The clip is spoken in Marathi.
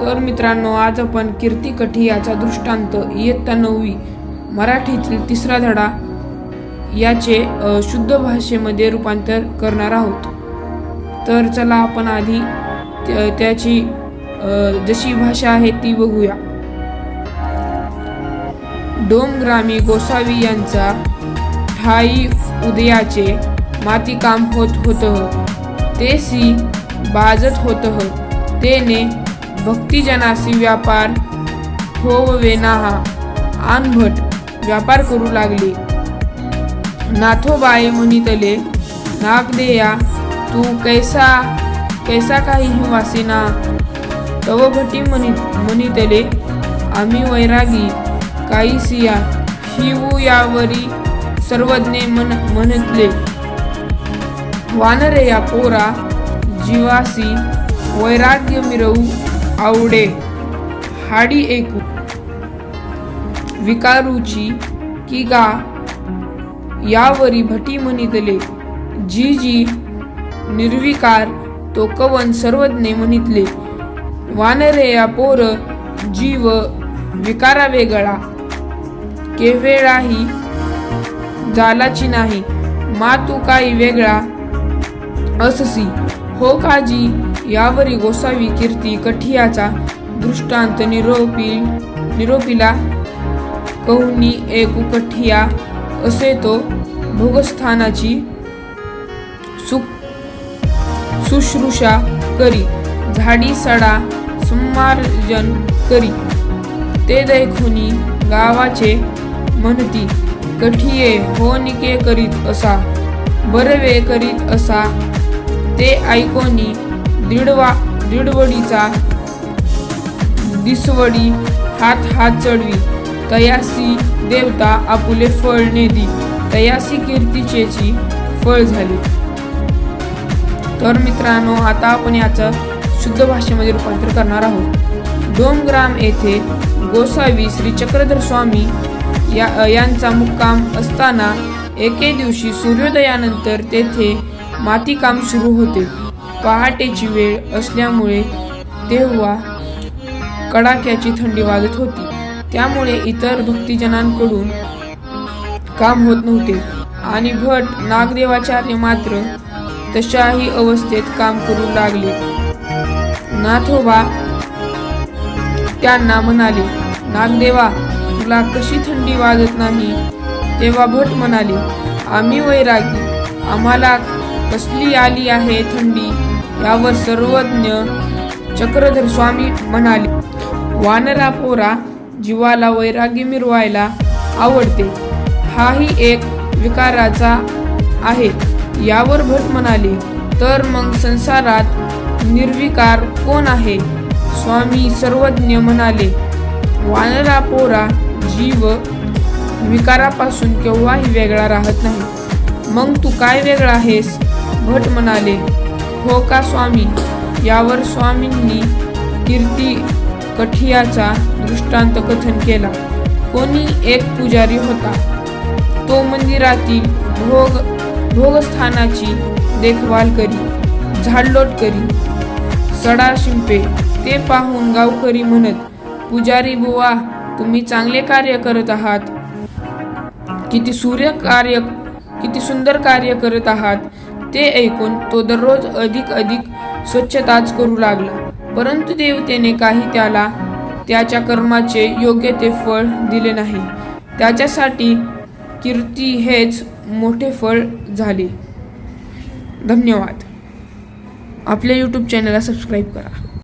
तर मित्रांनो आज आपण कीर्ती कठी याचा दृष्टांत इयत्ता नववी मराठीतील तिसरा धडा याचे शुद्ध भाषेमध्ये रूपांतर करणार आहोत. तर चला आपण आधी त्या- त्याची जशी भाषा आहे ती बघूया. डोमग्रामी गोसावी यांचा ठाई उदयाचे मातीकाम होत होतं तेसी बाजत होतं तेने भक्तिजनासी व्यापार होवे वेनाहा आनभट व्यापार करू लागले. नाथोबाई म्हणितले नागदेया तू कैसा कैसा काही वासिना तव भटी म्हणित म्हणितले आम्ही वैरागी काही सिया यावरी सर्वज्ञे मन म्हणतले. वानरे या पोरा जीवासी वैराग्य मिरवू आवडे हाडी एकू विकारूची की गा यावरी भटी म्हणितले. जी जी निर्विकार तो कवन सर्वज्ञ म्हणितले. वानरे या पोर जीव विकारा वेगळा केवेळाही जालाची नाही. मा तू काही वेगळा अससी. हो काजी यावरी गोसावी कीर्ती कठियाचा दृष्टांत निरोपी निरोपीला कहूनी एक कठिया असे तो भोगस्थानाची सु शुश्रूषा करी झाडी सडा संमार्जन करी. ते दैखुनी गावाचे म्हणती कठिये हो निके करीत असा बरवे करीत असा ते ऐकोनी दीडवा दीडवडीचा दिसवडी हात हात चढवी. तयासी देवता आपुले फळ नेदी तयासी कीर्तीचेची फळ झाली. तर मित्रांनो आता आपण याचं शुद्ध भाषेमध्ये रूपांतर करणार आहोत. डोमग्राम येथे गोसावी श्री चक्रधर स्वामी या यांचा मुक्काम असताना एके दिवशी सूर्योदयानंतर तेथे मातीकाम सुरू होते. पहाटेची वेळ असल्यामुळे तेव्हा कडाक्याची थंडी वाजत होती. त्यामुळे इतर भक्तिजनांकडून काम होत नव्हते. आणि भट नागदेवाचार्य मात्र तशाही अवस्थेत काम करू लागले. नाथोबा त्यांना म्हणाले नागदेवा तुला कशी थंडी वाजत नाही? तेव्हा भट म्हणाले आम्ही वैरागी. आम्हाला कसली आली आहे थंडी? यावर सर्वज्ञ चक्रधर स्वामी म्हणाले वानरा पोरा जीवाला वैरागी मिरवायला आवडते. हाही एक विकाराचा आहे. यावर भट म्हणाले तर मग संसारात निर्विकार कोण आहे? स्वामी सर्वज्ञ म्हणाले वानरा पोरा जीव विकारापासून केव्हाही वेगळा राहत नाही. मग तू काय वेगळा आहेस? भट म्हणाले हो का स्वामी? यावर स्वामींनी कीर्ती कठियाचा दृष्टांत कथन केला. कोणी एक पुजारी होता. तो मंदिरातील भोग भोगस्थानाची देखभाल करी झाडलोट करी सडा शिंपे ते पाहून गावकरी म्हणत पुजारी बुवा तुम्ही चांगले कार्य करत आहात. किती सूर्य कार्य किती सुंदर कार्य करत आहात. ते ऐकून तो दररोज अधिक अधिक स्वच्छताच करू लागला. परंतु देवतेने काही त्याला त्याच्या कर्माचे योग्य ते फळ दिले नाही. त्याच्यासाठी कीर्ती हेच मोठे फळ झाले. धन्यवाद. आपल्या यूट्यूब चॅनलला सबस्क्राईब करा.